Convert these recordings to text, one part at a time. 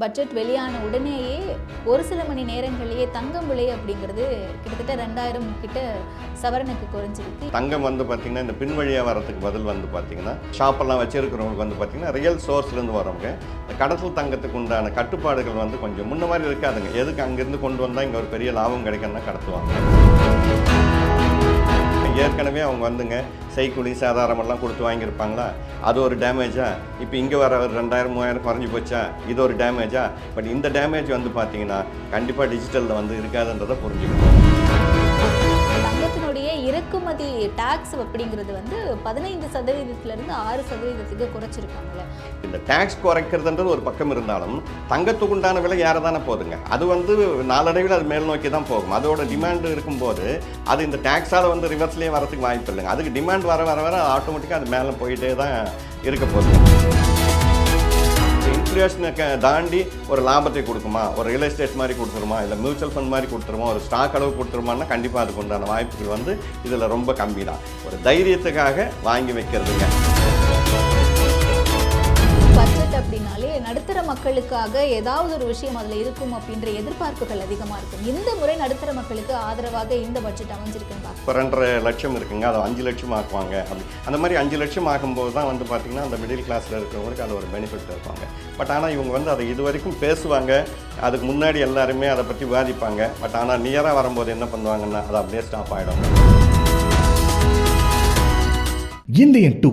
Budget வெளியான உடனேயே ஒரு சில மணி நேரங்களிலேயே தங்கம் விலை அப்படிங்கிறது கிட்டத்தட்ட ரெண்டாயிரம் கிட்ட சவரனுக்கு குறைஞ்சிருக்கு. தங்கம் வந்து பார்த்திங்கன்னா இந்த பின் வழியாக வரதுக்கு பதில் வந்து பார்த்திங்கன்னா ஷாப்பெல்லாம் வச்சுருக்கிறவங்களுக்கு வந்து பார்த்திங்கன்னா ரியல் சோர்ஸ்லேருந்து வரவங்க இந்த கடத்தல் தங்கத்துக்கு உண்டான கட்டுப்பாடுகள் வந்து கொஞ்சம் முன்ன மாதிரி இருக்காதுங்க. எதுக்கு அங்கேருந்து கொண்டு வந்தால் இங்கே ஒரு பெரிய லாபம் கிடைக்கணும்னா கடத்துவாங்க. ஏற்கனவே அவங்க வந்துங்க செய்கூலி சாதாரமெல்லாம் கொடுத்து வாங்கியிருப்பாங்களா? அது ஒரு டேமேஜா? இப்போ இங்கே வர ஒரு ரெண்டாயிரம் மூவாயிரம் குறைஞ்சி போச்சா? இது ஒரு டேமேஜா? பட் இந்த டேமேஜ் வந்து பார்த்தீங்கன்னா கண்டிப்பாக டிஜிட்டலில் வந்து இருக்காதுன்றதை புரிஞ்சுக்கணும். இறக்குமதி டேக்ஸ் அப்படிங்கிறது வந்து பதினைந்து சதவீதத்திலிருந்து ஆறு சதவீதத்துக்கு குறைச்சிருக்காங்கல்ல. இந்த டேக்ஸ் குறைக்கிறதுன்றது ஒரு பக்கம் இருந்தாலும் தங்கத்துக்கு உண்டான விலை ஏற தானே போதுங்க அது வந்து நாளடைவில் அது மேல் நோக்கி தான் போகும். அதோட டிமாண்டு இருக்கும்போது அது இந்த டேக்ஸால் வந்து ரிவர்ஸ்லேயே வரதுக்கு வாய்ப்பு இல்லைங்க அதுக்கு டிமாண்ட் வர வர வர ஆட்டோமேட்டிக்காக அது மேலே போயிட்டே தான் இருக்க போகுது. இன்ஃப்ளேஷனை தாண்டி ஒரு லாபத்தை கொடுக்குமா? ஒரு ரியல் எஸ்டேட் மாதிரி கொடுத்துருமா? இல்லை மியூச்சுவல் ஃபண்ட் மாதிரி கொடுத்துருமா? ஒரு ஸ்டாக் அளவு கொடுத்துருமான்னா கண்டிப்பாக அதுக்கு உண்டான வாய்ப்புகள் வந்து இதில் ரொம்ப கம்மி தான் ஒரு தைரியத்துக்காக வாங்கி வைக்கிறதுங்க. நடுத்தர மக்களுக்காக ஏதாவது ஒரு விஷயம் அதில் இருக்கும் அப்படின்ற எதிர்பார்ப்புகள் அதிகமாக இருக்கும். இந்த முறை நடுத்தர மக்களுக்கு ஆதரவாக இந்த பட்ஜெட் அமைஞ்சிருக்குன்னு பார்க்க இப்போ ரெண்டரை லட்சம் இருக்குங்க. அதை அஞ்சு லட்சம் ஆக்குவாங்க. அப்படி அந்த மாதிரி அஞ்சு லட்சம் ஆக்கும்போது தான் வந்து பார்த்திங்கன்னா அந்த மிடில் கிளாஸில் இருக்கிறவங்களுக்கு அது ஒரு பெனிஃபிட் இருப்பாங்க. பட் ஆனால் இவங்க வந்து அதை இது வரைக்கும் பேசுவாங்க. அதுக்கு முன்னாடி எல்லாருமே அதை பற்றி விவாதிப்பாங்க பட் ஆனால் நியராக வரும்போது என்ன பண்ணுவாங்கன்னா அது அப்படியே ஸ்டாப் ஆகிடும் இந்தியன் டூ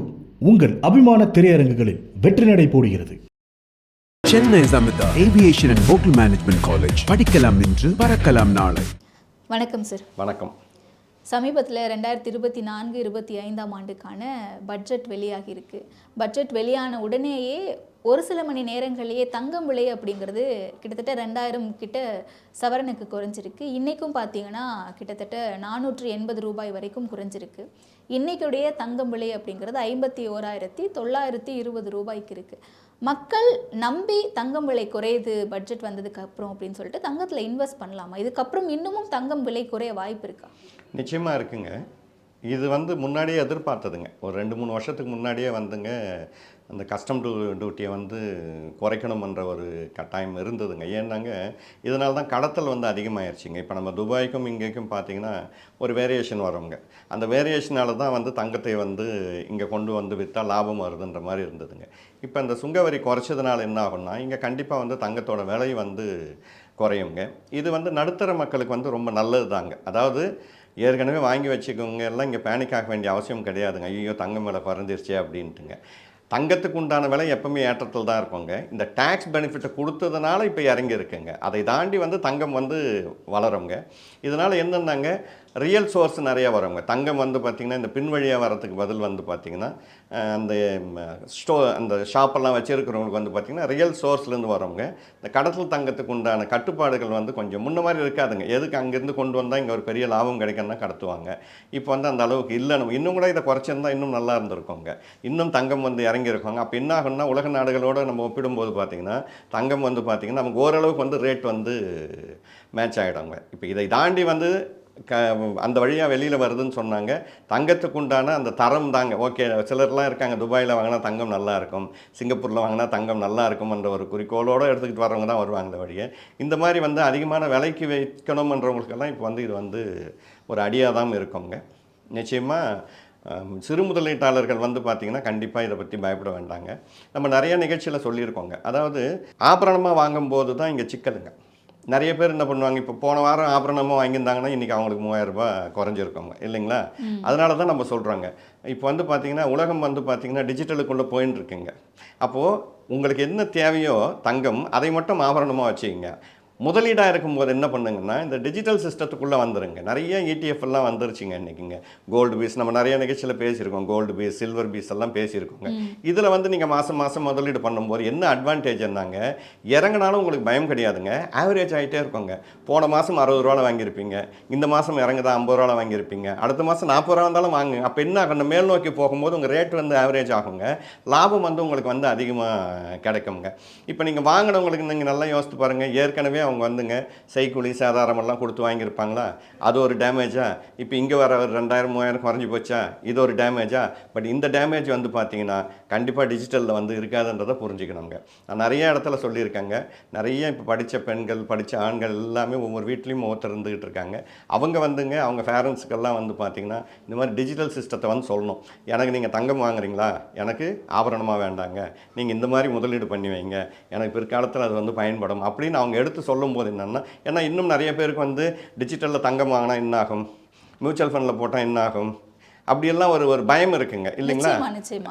உங்கள் அபிமான திரையரங்குகளில் வெற்றி நடை போடுகிறது. Chennai Samitha aviation and hotel management college படிக்கலாம் இன்று பறக்கலாம் நாளை. வணக்கம் சார் வணக்கம். சமீபத்தில் ரெண்டாயிரத்தி இருபத்தி நான்கு இருபத்தி ஐந்தாம் ஆண்டுக்கான பட்ஜெட் வெளியாகியிருக்கு பட்ஜெட் வெளியான உடனேயே ஒரு சில மணி நேரங்களிலேயே தங்கம் விலை அப்படிங்கிறது கிட்டத்தட்ட ரெண்டாயிரம் கிட்ட சவரனுக்கு குறைஞ்சிருக்கு. இன்றைக்கும் பார்த்தீங்கன்னா கிட்டத்தட்ட நானூற்றி எண்பது ரூபாய் வரைக்கும் குறைஞ்சிருக்கு. இன்றைக்குடைய தங்கம் விலை அப்படிங்கிறது ஐம்பத்தி ஓராயிரத்தி தொள்ளாயிரத்தி இருபது ரூபாய்க்கு இருக்குது மக்கள் நம்பி தங்கம் விலை குறையுது பட்ஜெட் வந்ததுக்கு அப்புறம் அப்படின்னு சொல்லிட்டு தங்கத்தில் இன்வெஸ்ட் பண்ணலாமா? இதுக்கப்புறம் இன்னமும் தங்கம் விலை குறைய வாய்ப்பு இருக்கா? நிச்சயமாக இருக்குங்க. இது வந்து முன்னாடியே எதிர்பார்த்ததுங்க. ஒரு ரெண்டு மூணு வருஷத்துக்கு முன்னாடியே வந்துங்க அந்த கஸ்டம் டூ டியூட்டியை வந்து குறைக்கணுமன்ற ஒரு கட்டாயம் இருந்ததுங்க. ஏன்னாங்க இதனால தான் கடத்தல் வந்து அதிகமாயிருச்சுங்க. இப்போ நம்ம துபாய்க்கும் இங்கேக்கும் பார்த்தீங்கன்னா ஒரு வேரியேஷன் வருங்க. அந்த வேரியேஷனால தான் வந்து தங்கத்தை வந்து இங்கே கொண்டு வந்து விற்றா லாபம் வருதுன்ற மாதிரி இருந்ததுங்க. இப்போ இந்த சுங்கவரி குறைச்சதுனால என்ன ஆகும்னா இங்கே கண்டிப்பாக வந்து தங்கத்தோட விலை வந்து குறையுங்க. இது வந்து நடுத்தர மக்களுக்கு வந்து ரொம்ப நல்லது தாங்க அதாவது ஏற்கனவே வாங்கி வச்சுக்கவங்க எல்லாம் இங்கே பேனிக் ஆக வேண்டிய அவசியம் கிடையாதுங்க. ஐயோ தங்கம் விலை குறைஞ்சிருச்சே அப்படின்ட்டுங்க. தங்கத்துக்கு உண்டான விலை எப்பவுமே ஏற்றத்தில் தான் இருக்குங்க. இந்த டேக்ஸ் பெனிஃபிட்டை கொடுத்ததுனால இப்போ இறங்கி இருக்குங்க. அதை தாண்டி வந்து தங்கம் வந்து வளருங்க. இதனால் என்னென்னாங்க? ரியல் சோர்ஸ் நிறையா வருங்க. தங்கம் வந்து பார்த்திங்கன்னா இந்த பின் வழியாக வரதுக்கு பதில் வந்து பார்த்திங்கன்னா அந்த ஸ்டோ அந்த ஷாப்பெல்லாம் வச்சுருக்கிறவங்களுக்கு வந்து பார்த்திங்கன்னா ரியல் சோர்ஸ்லேருந்து வரவங்க இந்த கடத்தல் தங்கத்துக்கு உண்டான கட்டுப்பாடுகள் வந்து கொஞ்சம் முன்ன மாதிரி இருக்காதுங்க. எதுக்கு அங்கேருந்து கொண்டு வந்தால் இங்கே ஒரு பெரிய லாபம் கிடைக்கும்னா கடத்துவாங்க. இப்போ வந்து அந்த அளவுக்கு இல்லை நம்ம இன்னும் கூட இதை குறைச்சிருந்தா இன்னும் நல்லா இருந்திருக்கோங்க. இன்னும் தங்கம் வந்து இறங்கி இறங்கியிருக்காங்க அப்போ என்ன ஆகும்னா உலக நாடுகளோடு நம்ம ஒப்பிடும்போது பார்த்திங்கன்னா தங்கம் வந்து பார்த்திங்கன்னா நமக்கு ஓரளவுக்கு வந்து ரேட் வந்து மேட்ச் ஆகிடுங்க இப்போ இதை தாண்டி வந்து க அந்த வழியாக வெளியில் வருதுன்னு சொன்னாங்க. தங்கத்துக்கு உண்டான அந்த தரம் தாங்க. ஓகே சிலர்லாம் இருக்காங்க. துபாயில் வாங்கினா தங்கம் நல்லா இருக்கும். சிங்கப்பூரில் வாங்கினா தங்கம் நல்லா இருக்கும்ன்ற ஒரு குறிக்கோளோடு எடுத்துக்கிட்டு வரவங்க தான் வருவாங்க இந்த வழியை. இந்த மாதிரி வந்து அதிகமான விலைக்கு வைக்கணுமன்றவங்களுக்கெல்லாம் இப்போ வந்து இது வந்து ஒரு அடியாக தான் இருக்குங்க. நிச்சயமாக சிறு முதலீட்டாளர்கள் வந்து பார்த்திங்கன்னா கண்டிப்பாக இதை பற்றி பயப்பட வேண்டாங்க. நம்ம நிறைய நிகழ்ச்சியில் சொல்லியிருக்கோங்க. அதாவது ஆபரணமாக வாங்கும்போது தான் இங்கே சிக்கலுங்க. நிறைய பேர் என்ன பண்ணுவாங்க இப்போ போன வாரம் ஆபரணமாக வாங்கியிருந்தாங்கன்னா இன்றைக்கி அவங்களுக்கு மூவாயிரம் ரூபாய் குறைஞ்சிருக்கோங்க. இல்லைங்களா? அதனால தான் நம்ம சொல்கிறோங்க இப்போ வந்து பார்த்திங்கன்னா உலகம் வந்து பார்த்திங்கன்னா டிஜிட்டலுக்குள்ளே போயின்னு இருக்குங்க அப்போது உங்களுக்கு என்ன தேவையோ தங்கம் அதை மட்டும் ஆபரணமாக வச்சுக்கங்க. முதலீடாக இருக்கும்போது என்ன பண்ணுங்கன்னா இந்த டிஜிட்டல் சிஸ்டத்துக்குள்ளே வந்துருங்க. நிறைய ETF எல்லாம் வந்துருச்சுங்க இன்றைக்கிங்க கோல்டு பீஸ் நம்ம நிறைய நிகழ்ச்சியில் பேசியிருக்கோம். கோல்டு பீஸ் சில்வர் பீஸ் எல்லாம் பேசியிருக்கோங்க. இதில் வந்து நீங்கள் மாதம் மாதம் முதலீடு பண்ணும்போது என்ன அட்வான்டேஜ் என்னங்க? இறங்கினாலும் உங்களுக்கு பயம் கிடையாதுங்க. ஆவரேஜ் ஆகிட்டே இருக்குங்க. போன மாதம் அறுபது ரூபாவில் வாங்கியிருப்பீங்க. இந்த மாதம் இறங்குதா ஐம்பது ரூபாவில் வாங்கியிருப்பீங்க. அடுத்த மாதம் நாற்பது ரூபா இருந்தாலும் வாங்குங்க. அப்போ என்ன ஆகும் மேல் நோக்கி போகும்போது உங்கள் ரேட் வந்து ஆவரேஜ் ஆகுங்க. லாபம் வந்து உங்களுக்கு வந்து அதிகமாக கிடைக்குங்க. இப்போ நீங்கள் வாங்கினவங்களுக்கு நீங்கள் நல்லா யோசித்து பாருங்கள் ஏற்கனவே அவங்க வந்துங்க செய்கூலி சாதாரமெல்லாம் கொடுத்து வாங்கியிருப்பாங்களா? அது ஒரு டேமேஜா? இப்போ இங்கே வர ஒரு ரெண்டாயிரம் மூவாயிரம் குறைஞ்சி போச்சா? இது ஒரு டேமேஜா? பட் இந்த டேமேஜ் வந்து பார்த்தீங்கன்னா கண்டிப்பாக டிஜிட்டலில் வந்து இருக்காதுன்றதை புரிஞ்சுக்கணுங்க. நான் நிறைய இடத்துல சொல்லியிருக்காங்க. நிறைய இப்போ படித்த பெண்கள் படித்த ஆண்கள் எல்லாமே ஒவ்வொரு வீட்லேயும் ஒவ்வொருத்தர் இருந்துகிட்டு இருக்காங்க. அவங்க வந்துங்க அவங்க பேரண்ட்ஸுக்கெல்லாம் வந்து பார்த்தீங்கன்னா இந்த மாதிரி டிஜிட்டல் சிஸ்டத்தை வந்து சொல்லணும். எனக்கு நீங்கள் தங்கம் வாங்குறீங்களா? எனக்கு ஆபரணமாக வேண்டாங்க. நீங்கள் இந்த மாதிரி முதலீடு பண்ணி வைங்க. எனக்கு பிற்காலத்தில் அது வந்து பயன்படும் அப்படின்னு அவங்க எடுத்து சொல்ல சொல்லும்போது என்னென்னா ஏன்னா இன்னும் நிறைய பேருக்கு வந்து டிஜிட்டலில் தங்கம் வாங்கினா என்ன ஆகும் மியூச்சுவல் ஃபண்டில் போட்டால் என்ன ஆகும் அப்படியெல்லாம் ஒரு ஒரு பயம் இருக்குங்க இல்லைங்களா?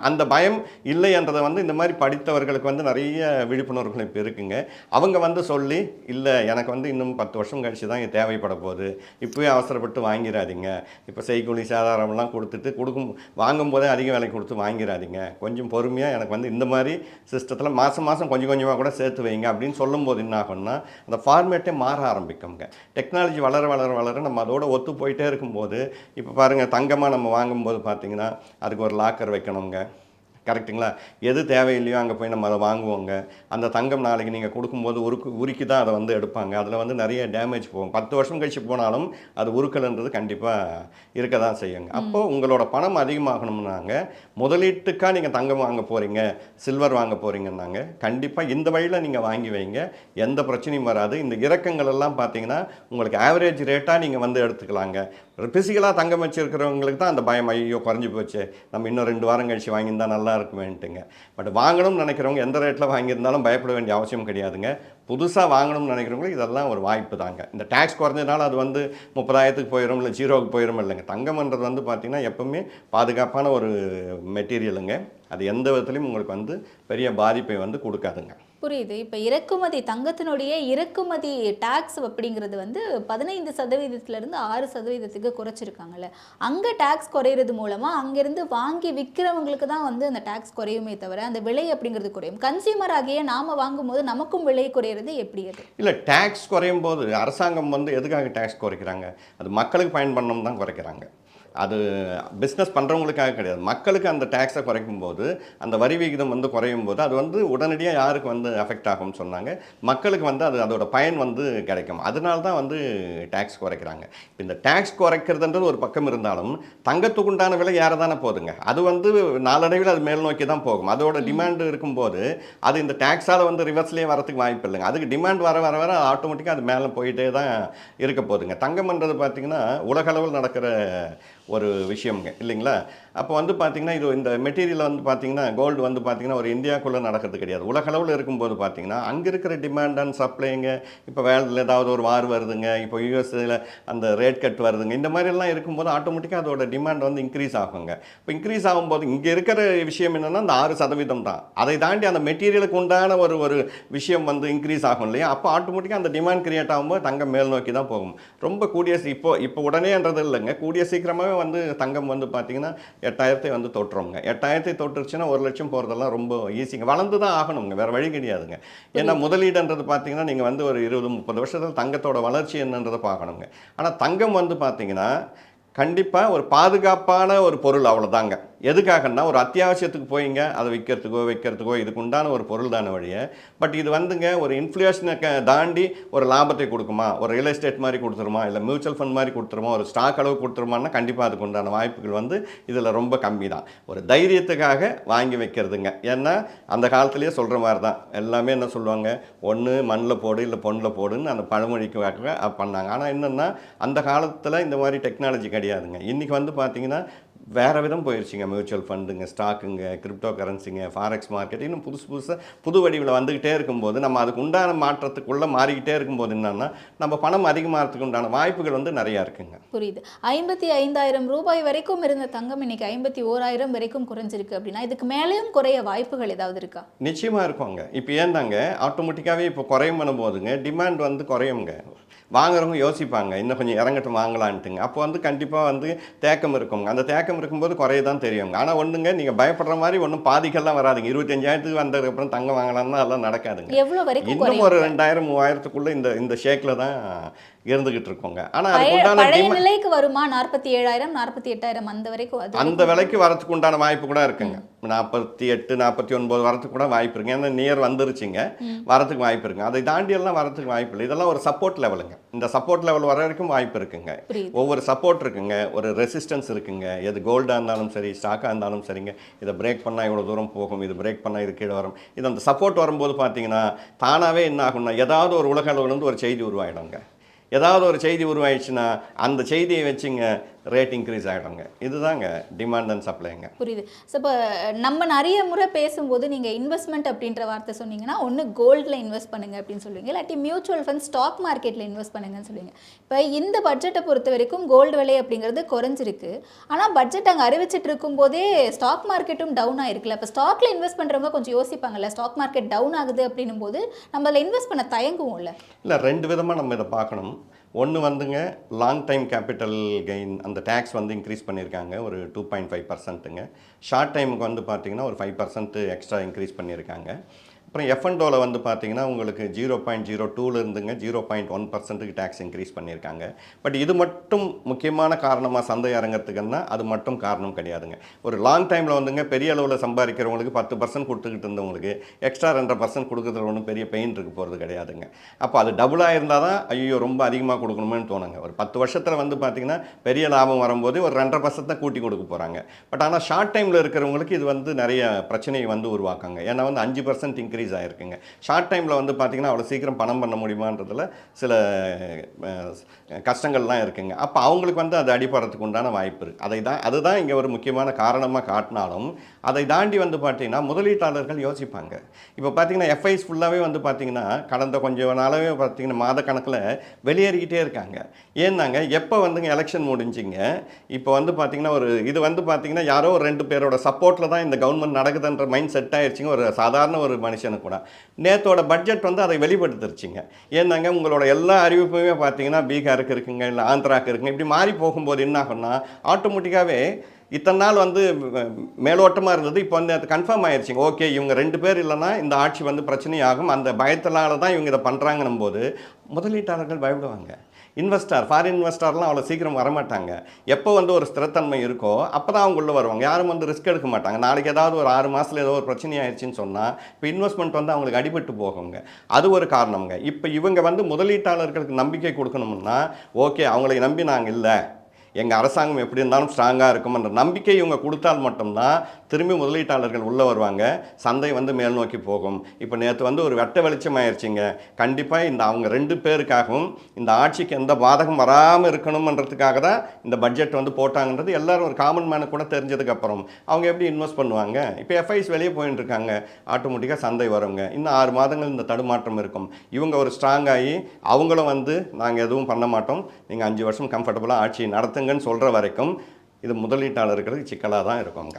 அந்த பயம் இல்லைன்றதை வந்து இந்த மாதிரி படித்தவர்களுக்கு வந்து நிறைய விழிப்புணர்வுகள் இப்போ இருக்குங்க. அவங்க வந்து சொல்லி இல்லை எனக்கு வந்து இன்னும் பத்து வருஷம் கழிச்சு தான் இது தேவைப்பட போகுது. இப்போவே அவசரப்பட்டு வாங்கிடாதீங்க இப்போ செய்கூலி சாதாரம்லாம் கொடுத்துட்டு கொடுக்கும் வாங்கும் போதே அதிக விலை கொடுத்து வாங்கிடாதீங்க கொஞ்சம் பொறுமையாக எனக்கு வந்து இந்த மாதிரி சிஸ்டத்தில் மாதம் மாதம் கொஞ்சம் கொஞ்சமாக கூட சேர்த்து வைங்க. அப்படின்னு சொல்லும்போது என்ன ஆகும்னா அந்த ஃபார்மேட்டே மாற ஆரம்பிக்குங்க. டெக்னாலஜி வளர வளர வளர நம்ம அதோட ஒத்து போயிட்டே இருக்கும்போது இப்போ பாருங்கள் தங்கமாக நம்ம வாங்கும்போது பார்த்தீங்கன்னா அதுக்கு ஒரு லாக்கர் வைக்கணுங்க. கரெக்ட்டுங்களா? எது தேவையில்லையோ அங்கே போய் நம்ம அதை வாங்குவோங்க. அந்த தங்கம் நாளைக்கு நீங்கள் கொடுக்கும்போது உருக்கு உருக்கி தான் அதை வந்து எடுப்பாங்க. அதில் வந்து நிறைய டேமேஜ் போகும். பத்து வருஷம் கழிச்சு போனாலும் அது உருக்கல்ன்றது கண்டிப்பாக இருக்க தான் செய்யுங்க. அப்போது உங்களோட பணம் அதிகமாகணும்னாங்க. முதலீட்டுக்காக நீங்கள் தங்கம் வாங்க போகிறீங்க சில்வர் வாங்க போகிறீங்கன்னாங்க கண்டிப்பாக இந்த வழியில் நீங்கள் வாங்கி வைங்க. எந்த பிரச்சனையும் வராது. இந்த இறக்கங்கள் எல்லாம் பார்த்தீங்கன்னா உங்களுக்கு ஆவரேஜ் ரேட்டாக நீங்கள் வந்து எடுத்துக்கலாங்க. பிசிக்கலாக தங்கம் வச்சிருக்கிறவங்களுக்கு தான் அந்த பயம் ஐயோ குறைஞ்சி போச்சு. நம்ம இன்னும் ரெண்டு வாரம் கழிச்சு வாங்கியிருந்தா நல்லா இருக்குமேன்ட்டுங்க. பட் வாங்கணும்னு நினைக்கிறவங்க எந்த ரேட்டில் வாங்கியிருந்தாலும் பயப்பட வேண்டிய அவசியம் கிடையாதுங்க. புதுசாக வாங்கணும்னு நினைக்கிறவங்களுக்கு இதெல்லாம் ஒரு வாய்ப்பு தாங்க. இந்த டேக்ஸ் குறைஞ்சதுனால அது வந்து முப்பதாயிரத்துக்கு போயிடும் இல்லை ஜீரோவுக்கு போயிடும் இல்லைங்க. தங்கம்ன்றது வந்து பார்த்திங்கன்னா எப்பவுமே பாதுகாப்பான ஒரு மெட்டீரியலுங்க அது எந்த விதத்துலையும் உங்களுக்கு வந்து பெரிய பாதிப்பை வந்து கொடுக்காதுங்க. புரியுது. இப்போ இறக்குமதி தங்கத்தினுடைய இறக்குமதி டேக்ஸ் அப்படிங்கிறது வந்து பதினைந்து சதவீதத்திலிருந்து ஆறு சதவீதத்துக்கு குறைச்சிருக்காங்கல்ல. அங்கே டேக்ஸ் குறையிறது மூலமாக அங்கேருந்து வாங்கி விற்கிறவங்களுக்கு தான் வந்து அந்த டேக்ஸ் குறையுமே தவிர அந்த விலை அப்படிங்கிறது குறையும். கன்சியூமர் ஆகிய நாம் வாங்கும்போது நமக்கும் விலை குறையிறது எப்படி அது? இல்லை டேக்ஸ் குறையும் போது அரசாங்கம் வந்து எதுக்காக டேக்ஸ் குறைக்கிறாங்க? அது மக்களுக்கு பயன்படணும் தான் குறைக்கிறாங்க. அது பிஸ்னஸ் பண்ணுறவங்களுக்காக கிடையாது. மக்களுக்கு அந்த டேக்ஸை குறைக்கும் போது அந்த வரி விகிதம் வந்து குறையும் போது அது வந்து உடனடியாக யாருக்கு வந்து அஃபெக்ட் ஆகும்னு சொன்னாங்க. மக்களுக்கு வந்து அது அதோட பயன் வந்து கிடைக்கும். அதனால தான் வந்து டேக்ஸ் குறைக்கிறாங்க. இந்த டேக்ஸ் குறைக்கிறதுன்றது ஒரு பக்கம் இருந்தாலும் தங்கத்துக்கு உண்டான விலை ஏற தானே போகுதுங்க. அது வந்து நாளடைவில் அது மேல் நோக்கி தான் போகும். அதோட டிமாண்ட் இருக்கும்போது அது இந்த டேக்ஸால் வந்து ரிவர்ஸ்லேயே வரதுக்கு வாய்ப்பு இல்லைங்க. அதுக்கு டிமாண்ட் வர வர வர ஆட்டோமேட்டிக்காக அது மேலே போயிட்டே தான் இருக்க போகுதுங்க. தங்கம்ன்றது பார்த்தீங்கன்னா உலகளவில் நடக்கிற ஒரு விஷயம்ங்க இல்லைங்களா? அப்போ வந்து பார்த்தீங்கன்னா இது இந்த மெட்டீரியல் வந்து பார்த்திங்கன்னா கோல்டு வந்து பார்த்தீங்கன்னா ஒரு இந்தியாக்குள்ளே நடக்கிறது கிடையாது. உலகளவில் இருக்கும்போது பார்த்தீங்கன்னா அங்கே இருக்கிற டிமாண்ட் அண்ட் சப்ளைங்க இப்போ வேலையில் ஏதாவது ஒரு வார் வருதுங்க இப்போ யூஎஸ்ஏல அந்த ரேட் கட் வருதுங்க இந்த மாதிரிலாம் இருக்கும்போது ஆட்டோமேட்டிக்காக அதோட டிமாண்ட் வந்து இன்க்ரீஸ் ஆகுங்க. இப்போ இன்க்ரீஸ் ஆகும்போது இங்கே இருக்கிற விஷயம் என்னென்னா அந்த ஆறு சதவீதம் தான். அதை தாண்டி அந்த மெட்டீரியலுக்கு உண்டான ஒரு ஒரு விஷயம் வந்து இன்க்ரீஸ் ஆகும் இல்லையா? அப்போ ஆட்டோமேட்டிக்காக அந்த டிமாண்ட் கிரியேட் ஆகும்போது தங்கம் மேல் நோக்கி தான் போகும். ரொம்ப கூடிய இப்போ இப்போ உடனேன்றது இல்லைங்க. கூடிய சீக்கிரமாகவே வந்து தங்கம் வந்து பார்த்தீங்கன்னா எட்டாயிரத்தை வந்து தொட்டுருங்க எட்டாயிரத்தை தொட்டுருச்சுன்னா ஒரு லட்சம் போகிறதெல்லாம் ரொம்ப ஈஸிங்க. வளர்ந்து தான் ஆகணுங்க. வேறு வழி கிடையாதுங்க. ஏன்னா முதலீடுன்றது பார்த்தீங்கன்னா நீங்கள் வந்து ஒரு இருபது முப்பது வருஷத்தில் தங்கத்தோட வளர்ச்சி என்னன்றதை பார்க்கணுங்க. ஆனால் தங்கம் வந்து பார்த்தீங்கன்னா கண்டிப்பாக ஒரு பாதுகாப்பான ஒரு பொருள் அவ்வளோதாங்க எதுக்காகன்னா ஒரு அத்தியாவசியத்துக்கு போயிங்க அதை விற்கிறதுக்கோ வைக்கிறதுக்கோ இதுக்கு உண்டான ஒரு பொருள் தானே வழியை. பட் இது வந்துங்க ஒரு இன்ஃப்ளேஷனை தாண்டி ஒரு லாபத்தை கொடுக்குமா? ஒரு ரியல் எஸ்டேட் மாதிரி கொடுத்துருமா? இல்லை மியூச்சுவல் ஃபண்ட் மாதிரி கொடுத்துருமா? ஒரு ஸ்டாக் அளவு கொடுத்துருமான்னா கண்டிப்பாக அதுக்கு உண்டான வாய்ப்புகள் வந்து இதில் ரொம்ப கம்மி தான் ஒரு தைரியத்துக்காக வாங்கி வைக்கிறதுங்க. ஏன்னா அந்த காலத்துலேயே சொல்கிற மாதிரி தான் எல்லாமே என்ன சொல்லுவாங்க? ஒன்று மண்ணில் போடு இல்லை பொண்ணில் போடுன்னு அந்த பழமொழிக்கு பண்ணாங்க. ஆனால் என்னென்னா அந்த காலத்தில் இந்த மாதிரி டெக்னாலஜி கிடையாதுங்க. இன்றைக்கி வந்து பார்த்திங்கன்னா வேறு விதம் போயிடுச்சுங்க மியூச்சுவல் ஃபண்டுங்க ஸ்டாக்குங்க கிரிப்டோ கரன்சிங்க ஃபாரெக்ஸ் மார்க்கெட் இன்னும் புதுசு புதுசாக புது வடிவில் வந்துக்கிட்டே இருக்கும்போது நம்ம அதுக்கு உண்டான மாற்றத்துக்குள்ளே மாறிக்கிட்டே இருக்கும்போது என்னன்னா நம்ம பணம் அதிகமாகிறதுக்கு உண்டான வாய்ப்புகள் வந்து நிறையா இருக்குங்க. புரியுது. ஐம்பத்தி ஐந்தாயிரம் ரூபாய் வரைக்கும் இருந்த தங்கம் இன்னைக்கு ஐம்பத்தி ஓராயிரம் வரைக்கும் குறைஞ்சிருக்கு அப்படின்னா இதுக்கு மேலேயும் குறைய வாய்ப்புகள் ஏதாவது இருக்கா? நிச்சயமாக இருக்குங்க. இப்போ ஏந்தாங்க ஆட்டோமேட்டிக்காகவே இப்போ குறையும் பண்ணும்போதுங்க டிமாண்ட் வந்து குறையுங்க. வாங்குறவங்க யோசிப்பாங்க இன்னும் கொஞ்சம் இறங்கட்டும் வாங்கலான்ட்டுங்க. அப்போ வந்து கண்டிப்பாக வந்து தேக்கம் இருக்குங்க. அந்த தேக்கம் இருக்கும்போது குறைய தான் தெரியுங்க. ஆனால் ஒன்றுங்க நீங்கள் பயப்படுற மாதிரி ஒன்றும் பாதிக்கெல்லாம் வராதுங்க. இருபத்தஞ்சாயிரத்துக்கு வந்ததுக்கப்புறம் தங்கம் வாங்கலாம்னா அதெல்லாம் நடக்காதுங்க. இன்னும் ஒரு ரெண்டாயிரம் மூவாயிரத்துக்குள்ள இந்த இந்த ஷேக்கில் தான் இருந்துகிட்டு இருக்கோங்க. ஆனால் அதுக்கு நிலைக்கு வருமா? நாற்பத்தி ஏழாயிரம் நாற்பத்தி எட்டாயிரம் அந்த வரைக்கும் அந்த விலைக்கு வரதுக்கு உண்டான வாய்ப்பு கூட இருக்குங்க. நாற்பத்தி எட்டு நாற்பத்தி ஒன்பது வரதுக்கு கூட வாய்ப்பு இருக்குங்க. ஏன்னா நியர் வந்துருச்சுங்க. வரதுக்கு வாய்ப்பு இருக்குங்க. அதை தாண்டி எல்லாம் வரதுக்கு வாய்ப்பு இல்லை. இதெல்லாம் ஒரு சப்போர்ட் லெவலுங்க இந்த சப்போர்ட் லெவல் வர வரைக்கும் வாய்ப்பு இருக்குங்க. ஒவ்வொரு சப்போர்ட் இருக்குங்க. ஒரு ரெசிஸ்டன்ஸ் இருக்குங்க. எது கோல்டாக இருந்தாலும் சரி ஸ்டாக்காக இருந்தாலும் சரிங்க. இதை பிரேக் பண்ணால் இவ்வளோ தூரம் போகும். இது பிரேக் பண்ணால் இது கீழே வரும். இது அந்த சப்போர்ட் வரும்போது பார்த்தீங்கன்னா தானாகவே என்ன ஆகும்னா ஏதாவது ஒரு உலக அளவுலேருந்து ஒரு செய்தி உருவாயிடுங்க ஏதாவது ஒரு செய்தி உருவாயிடுச்சுன்னா அந்த செய்தியை வச்சுங்க ரேட் இன்க்ரீஸ் ஆகிடுங்க இதுதாங்க டிமாண்ட் அண்ட் சப்ளைங்க புரியுது. ஸோ இப்போ நம்ம நிறைய முறை பேசும்போது நீங்கள் இன்வெஸ்ட்மெண்ட் அப்படின்ற வார்த்தை சொன்னீங்கன்னா ஒன்று கோல்டில் இன்வெஸ்ட் பண்ணுங்க அப்படின்னு சொல்லுவீங்க. இல்லாட்டி மியூச்சுவல் ஃபண்ட் ஸ்டாக் மார்க்கெட்டில் இன்வெஸ்ட் பண்ணுங்கன்னு சொல்லுவீங்க. இப்போ இந்த பட்ஜெட்டை பொறுத்த வரைக்கும் கோல்டு விலை அப்படிங்கிறது குறைஞ்சிருக்கு. ஆனால் பட்ஜெட் அங்கே அறிவிச்சிட்டு இருக்கும்போதே ஸ்டாக் மார்க்கெட்டும் டவுன் ஆயிருக்குல்ல. இப்போ ஸ்டாக்ல இன்வெஸ்ட் பண்ணுறவங்க கொஞ்சம் யோசிப்பாங்கல்ல ஸ்டாக் மார்க்கெட் டவுன் ஆகுது அப்படின்னும் போது நம்ம அதில் இன்வெஸ்ட் பண்ண தயங்குவோம்ல. இல்லை ரெண்டு விதமாக நம்ம இதை பார்க்கணும். ஒன்று வந்துங்க லாங் டைம் கேபிட்டல் கெயின் அந்த டேக்ஸ் வந்து இன்க்ரீஸ் பண்ணியிருக்காங்க ஒரு டூ பாயிண்ட் ஃபைவ் பர்சன்ட்டுங்க ஷார்ட் டைமுக்கு வந்து பார்த்தீங்கன்னா ஒரு ஃபைவ் பர்சன்ட் எக்ஸ்ட்ரா இன்க்ரீஸ் பண்ணியிருக்காங்க. அப்புறம் எஃப்என்டோவில் வந்து பார்த்தீங்கன்னா உங்களுக்கு ஜீரோ பாயிண்ட் ஜீரோ டூலேருந்துங்க ஜீரோ பாயிண்ட் ஒன் பர்சன்ட்டுக்கு டேக்ஸ் இன்க்ரீஸ் பண்ணியிருக்காங்க. பட் இது மட்டும் முக்கியமான காரணமாக சந்தை இறங்கிறதுக்குன்னா அது மட்டும் காரணம் கிடையாதுங்க. ஒரு லாங் டைமில் வந்துங்க பெரிய அளவில் சம்பாதிக்கிறவங்களுக்கு பத்து பர்சன்ட் கொடுத்துக்கிட்டு இருந்தவங்களுக்கு எக்ஸ்ட்ரா ரெண்டரை பர்சன்ட் கொடுக்குறதுல ஒன்றும் பெரிய பெயின் இருக்க போகிறது கிடையாதுங்க. அப்போ அது டபுளாக இருந்தால் தான் ஐயோ ரொம்ப அதிகமாக கொடுக்கணுமேனு தோணுங்க. ஒரு பத்து வருஷத்தில் வந்து பார்த்தீங்கன்னா பெரிய லாபம் வரும்போது ஒரு ரெண்டரை பர்சன்ட் தான் கூட்டி கொடுக்க போகிறாங்க பட் ஆனால் ஷார்ட் டைமில் இருக்கிறவங்களுக்கு இது வந்து நிறைய பிரச்சனையை வந்து உருவாக்காங்க. ஏன்னா வந்து அஞ்சு பர்சன்ட் இன்க்ரீஸ் ஆகிருக்குங்க ஷார்ட் டைமில் வந்து பார்த்திங்கன்னா அவ்வளோ சீக்கிரம் பணம் பண்ண முடியுமான்றதில் சில கஷ்டங்கள்லாம் இருக்குங்க. அப்போ அவங்களுக்கு வந்து அது அடிபடுறதுக்கு உண்டான வாய்ப்பு இருக்குது அதை தான் அதுதான் இங்கே ஒரு முக்கியமான காரணமாக காட்டினாலும் அதை தாண்டி வந்து பார்த்தீங்கன்னா முதலீட்டாளர்கள் யோசிப்பாங்க. இப்போ பார்த்தீங்கன்னா எஃப்ஐஸ் ஃபுல்லாகவே வந்து பார்த்தீங்கன்னா கடந்த கொஞ்ச நாளாகவே பார்த்தீங்கன்னா மாத கணக்கில் வெளியேறிக்கிட்டே இருக்காங்க. ஏன்னாங்க எப்போ வந்துங்க எலெக்ஷன் முடிஞ்சிங்க? இப்போ வந்து பார்த்திங்கன்னா ஒரு இது வந்து பார்த்தீங்கன்னா யாரோ ஒரு ரெண்டு பேரோட சப்போர்ட்டில் தான் இந்த கவர்மெண்ட் நடக்குதுன்ற மைண்ட் செட் ஆயிடுச்சுங்க ஒரு சாதாரண ஒரு மனுஷன். மனுஷனுக்கு கூட நேத்தோட பட்ஜெட் வந்து அதை வெளிப்படுத்திருச்சிங்க. ஏன்னாங்க உங்களோட எல்லா அறிவிப்புமே பார்த்தீங்கன்னா பீகாருக்கு இருக்குங்க இல்லை ஆந்திராக்கு இருக்குங்க. இப்படி மாறி போகும்போது என்ன ஆகும்னா ஆட்டோமேட்டிக்காகவே இத்தனை நாள் வந்து மேலோட்டமாக இருந்தது. இப்போ வந்து அது கன்ஃபார்ம் ஆயிடுச்சுங்க ஓகே இவங்க ரெண்டு பேர் இல்லைன்னா இந்த ஆட்சி வந்து பிரச்சனையாகும். அந்த பயத்தினால தான் இவங்க இதை பண்ணுறாங்கன்னும் போது முதலீட்டாளர்கள் பயப்படுவாங்க. இன்வெஸ்டார் ஃபாரின் இன்வெஸ்டார்லாம் அவ்வளோ சீக்கிரம் வரமாட்டாங்க. எப்போ வந்து ஒரு ஸ்திரத்தன்மை இருக்கோ அப்போ தான் அவங்க வருவாங்க. யாரும் வந்து ரிஸ்க் எடுக்க மாட்டாங்க. நாளைக்கு ஏதாவது ஒரு ஆறு மாதத்தில் ஏதோ ஒரு பிரச்சனை ஆயிடுச்சுன்னு சொன்னால் இப்போ இன்வெஸ்ட்மெண்ட் வந்து அவங்களுக்கு அடிபட்டு போகுங்க. அது ஒரு காரணம்ங்க. இப்போ இவங்க வந்து முதலீட்டாளர்களுக்கு நம்பிக்கை கொடுக்கணும்னா ஓகே அவங்களை நம்பி நாங்கள் இல்லை. எங்கள் அரசாங்கம் எப்படி இருந்தாலும் ஸ்ட்ராங்காக இருக்கும்ன்ற நம்பிக்கை இவங்க கொடுத்தால் மட்டும்தான் திரும்பி முதலீட்டாளர்கள் உள்ளே வருவாங்க. சந்தை வந்து மேல் நோக்கி போகும். இப்போ நேற்று வந்து ஒரு வெட்ட வெளிச்சம் ஆயிடுச்சுங்க கண்டிப்பாக இந்த அவங்க ரெண்டு பேருக்காகவும் இந்த ஆட்சிக்கு எந்த பாதகம் வராமல் இருக்கணுமன்றதுக்காக தான் இந்த பட்ஜெட் வந்து போட்டாங்கன்றது எல்லாரும் ஒரு காமன் மேனுக்கு கூட தெரிஞ்சதுக்கப்புறம் அவங்க எப்படி இன்வெஸ்ட் பண்ணுவாங்க? இப்போ எஃப்ஐஸ் வெளியே போயிட்டு இருக்காங்க. ஆட்டோமேட்டிக்காக சந்தை வருங்க. இன்னும் ஆறு மாதங்கள் இந்த தடுமாற்றம் இருக்கும். இவங்க ஒரு ஸ்ட்ராங் ஆகி அவங்களும் வந்து நாங்கள் எதுவும் பண்ண மாட்டோம். நீங்கள் அஞ்சு வருஷம் கம்ஃபர்டபுளாக ஆட்சி நடத்துங்கன்னு சொல்கிற வரைக்கும் இது முதலீட்டாளர்களுக்கு சிக்கலாக தான் இருக்குங்க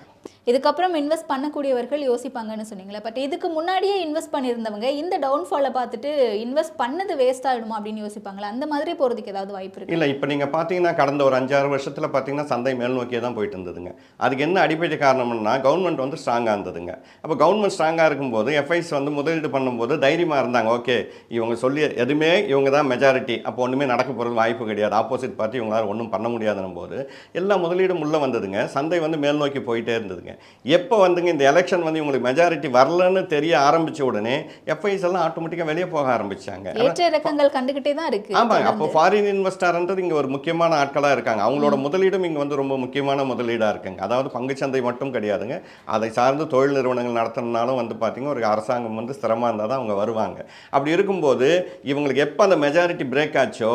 இதுக்கப்புறம் இன்வெஸ்ட் பண்ணக்கூடியவர்கள் யோசிப்பாங்கன்னு சொன்னீங்களே பட் இதுக்கு முன்னாடியே இன்வெஸ்ட் பண்ணியிருந்தவங்க இந்த டவுன்ஃபாலை பார்த்துட்டு இன்வெஸ்ட் பண்ணது வேஸ்ட் ஆகிடுமா அப்படின்னு யோசிப்பாங்களா? அந்த மாதிரி போகிறதுக்கு ஏதாவது வாய்ப்பு இருக்கு. இல்லை இப்போ நீங்கள் பார்த்தீங்கன்னா கடந்த ஒரு அஞ்சாறு வருஷத்தில் பார்த்தீங்கன்னா சந்தை மேல் நோக்கியே தான் போயிட்டு இருந்ததுங்க. அதுக்கு என்ன அடிப்படை காரணம்னா கவர்மெண்ட் வந்து ஸ்ட்ராங்காக இருந்ததுங்க. அப்போ கவர்மெண்ட் ஸ்ட்ராங்காக இருக்கும்போது எஃப்ஐஸ் வந்து முதலீடு பண்ணும்போது தைரியமாக இருந்தாங்க. ஓகே இவங்க சொல்லி எதுவுமே இவங்க தான் மெஜாரிட்டி அப்போ ஒன்றுமே நடக்க போகிறது வாய்ப்பு கிடையாது. ஆப்போசிட் பார்ட்டி இவங்களால ஒன்றும் பண்ண முடியாதுன்னும் போது எல்லா முதலீடும் உள்ளே வந்ததுங்க. சந்தை வந்து மேல் நோக்கி போயிட்டே இருந்ததுங்க. எப்போ வந்துங்க இந்த எலெக்ஷன் வந்து இவங்களுக்கு மெஜாரிட்டி வரலன்னு தெரிய ஆரம்பிச்ச உடனே எஃப்ஐஸ் எல்லாம் ஆட்டோமேட்டிக்காக வெளியே போக ஆரம்பிச்சாங்க. இறக்கங்கள் கண்டுகிட்டே தான் இருக்கு ஆமாங்க. அப்போ. ஃபாரின் இன்வெஸ்டர்ன்றது இங்கே ஒரு முக்கியமான ஆட்களாக இருக்காங்க. அவங்களோட முதலீடும் இங்கே வந்து ரொம்ப முக்கியமான முதலீடாக இருக்குங்க. அதாவது பங்குச்சந்தை மட்டும் கிடையாதுங்க. அதை சார்ந்து தொழில் நிறுவனங்கள் நடத்தினாலும் வந்து பார்த்தீங்கன்னா ஒரு அரசாங்கம் வந்து ஸ்திரமாக இருந்தால் தான் அவங்க வருவாங்க. அப்படி இருக்கும்போது இவங்களுக்கு எப்போ அந்த மெஜாரிட்டி பிரேக் ஆச்சோ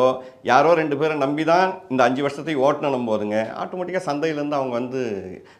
யாரோ ரெண்டு பேரை நம்பி தான் இந்த அஞ்சு வருஷத்தை ஓட்டணும் போதுங்க ஆட்டோமேட்டிக்காக சந்தையிலேருந்து அவங்க வந்து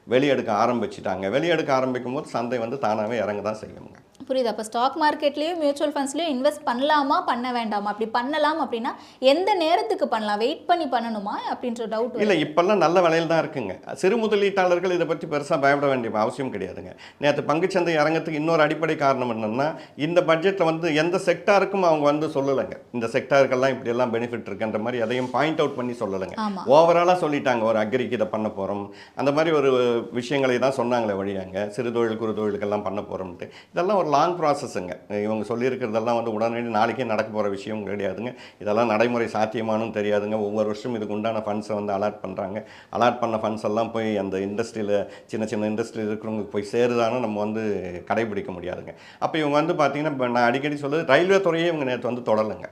வெளியெடுக்க ஆரம்பிச்சிட்டாங்க. வெளியெடுக்க ஆரம்பிக்கும் போது சந்தை வந்து தானாகவே இறங்க தான் செய்யுங்க. புரியுது. அப்போ ஸ்டாக் மார்க்கெட்லேயும் மியூச்சுவல் ஃபண்ட்ஸ்லையும் இன்வெஸ்ட் பண்ணலாமா பண்ண வேண்டாமா? அப்படி பண்ணலாம் அப்படின்னா எந்த நேரத்துக்கு பண்ணலாம்? வெயிட் பண்ணி பண்ணணுமா? அப்படின்ற டவுட் இல்லை இப்போல்லாம் நல்ல விலையில் தான் இருக்குங்க. சிறு முதலீட்டாளர்கள் இதை பற்றி பெருசாக பயப்பட வேண்டிய அவசியம் கிடையாதுங்க. நேற்று பங்குச்சந்தை இறங்கத்துக்கு இன்னொரு அடிப்படை காரணம் என்னென்னா இந்த பட்ஜெட்டில் வந்து எந்த செக்டாருக்கும் அவங்க வந்து சொல்லலைங்க. இந்த செக்டாருக்கெல்லாம் இப்படியெல்லாம் பெனிஃபிட் இருக்குன்ற மாதிரி எதையும் பாயிண்ட் அவுட் பண்ணி சொல்லலைங்க. ஓவராலாக சொல்லிட்டாங்க. ஒரு அக்ரிக்கு இதை பண்ண போகிறோம் அந்த மாதிரி ஒரு விஷயங்களை தான் சொன்னாங்களே வழியாங்க சிறு தொழில் குறு தொழிலுக்கெல்லாம் பண்ண போகிறோம்ட்டு இதெல்லாம் ஒரு லாங் ப்ராசஸ்ஸுங்க இவங்க சொல்லியிருக்கிறதெல்லாம் வந்து உடனடி நாளைக்கே நடக்க போகிற விஷயம் கிடையாதுங்க. இதெல்லாம் நடைமுறை சாத்தியமானும் தெரியாதுங்க. ஒவ்வொரு வருஷம் இதுக்கு உண்டான ஃபண்ட்ஸை வந்து அலாட் பண்ணுறாங்க அலாட் பண்ண ஃபண்ட்ஸ் எல்லாம் போய் அந்த இண்டஸ்ட்ரியில் சின்ன சின்ன இண்டஸ்ட்ரியில் இருக்கிறவங்களுக்கு போய் சேருதானே நம்ம வந்து கடைபிடிக்க முடியாதுங்க. அப்போ இவங்க வந்து பார்த்திங்கன்னா இப்போ நான் அடிக்கடி சொல்லுது ரயில்வே துறையே இவங்க நேற்று வந்து தொடலைங்க.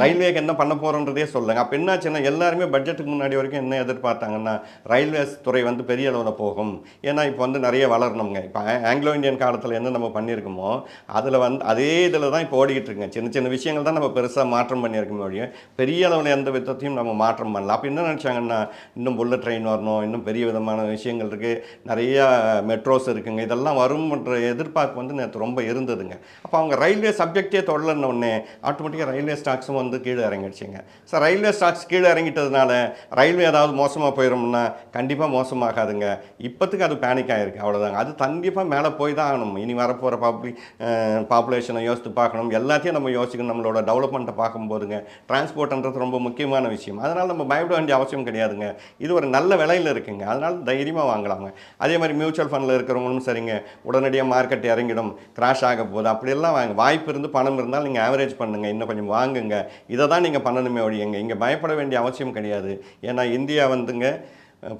ரயில்வேக்கு என்ன பண்ண போகிறோன்றதே சொல்லுங்க. அப்போ என்னாச்சுன்னா எல்லாருமே பட்ஜெட்டுக்கு முன்னாடி வரைக்கும் என்ன எதிர்பார்த்தாங்கன்னா ரயில்வேஸ் துறை வந்து பெரிய அளவில் போகும். ஏன்னா இப்போ வந்து நிறைய வளரணுங்க. இப்போ ஆங்கிலோ இந்தியன் காலத்தில் என்ன நம்ம பண்ணியிருக்கோமோ அதில் வந்து அதே இதில் தான் இப்போ ஓடிக்கிட்டு இருக்குங்க. சின்ன சின்ன விஷயங்கள் தான் நம்ம பெருசாக மாற்றம் பண்ணியிருக்கோம் முடியும். பெரிய அளவில் எந்த விதத்தையும் நம்ம மாற்றம் பண்ணல. அப்போ என்ன நினச்சாங்கன்னா இன்னும் புல்லட் ட்ரெயின் வரணும் இன்னும் பெரிய விதமான விஷயங்கள் இருக்குது நிறையா மெட்ரோஸ் இருக்குங்க. இதெல்லாம் வரும்ன்ற எதிர்பார்ப்பு வந்து நேற்று ரொம்ப இருந்ததுங்க. அப்போ அவங்க ரயில்வே சப்ஜெக்டே தொடலன்னு ஒன்று ஆட்டோமேட்டிக்காக ரயில்வே ஸ்டாக்ஸும் வந்து கீழே இறங்கிடுச்சுங்க. சார் ரயில்வே ஸ்டாக்ஸ் கீழே இறங்கிட்டதுனால ரயில்வே ஏதாவது மோசமாக போயிடும்னா கண்டிப்பாக மோசமாகாதுங்க. இப்போத்துக்கு அது பேனிக் ஆகிருக்கு அவ்வளோதாங்க அது கண்டிப்பாக மேலே போய் தான் ஆகணும். இனி வரப்போகிற பப்ளிக் பாப்புலேஷனை யோசித்து பார்க்கணும். எல்லாத்தையும் நம்ம யோசிக்கணும். நம்மளோட டெவலப்மெண்ட்டை பார்க்கும்போதுங்க டிரான்ஸ்போர்ட்ன்றது ரொம்ப முக்கியமான விஷயம். அதனால் நம்ம பயப்பட வேண்டிய அவசியம் கிடையாதுங்க. இது ஒரு நல்ல விலையில் இருக்குங்க. அதனால் தைரியமாக வாங்கலாங்க. அதே மாதிரி மியூச்சுவல் ஃபண்டில் இருக்கிறவங்களும் சரிங்க. உடனடியாக மார்க்கெட் இறங்கிடும். கிராஷ் ஆக போகுது. அப்படியெல்லாம் வாங்க. வாய்ப்பு இருந்து பணம் இருந்தால் நீங்கள் ஆவரேஜ் பண்ணுங்கள் இன்னும் கொஞ்சம் வாங்குங்க. இதை தான் நீங்கள் பண்ணணுமே ஒழியங்க இங்கே பயப்பட வேண்டிய அவசியம் கிடையாது. ஏன்னா இந்தியா வந்துங்க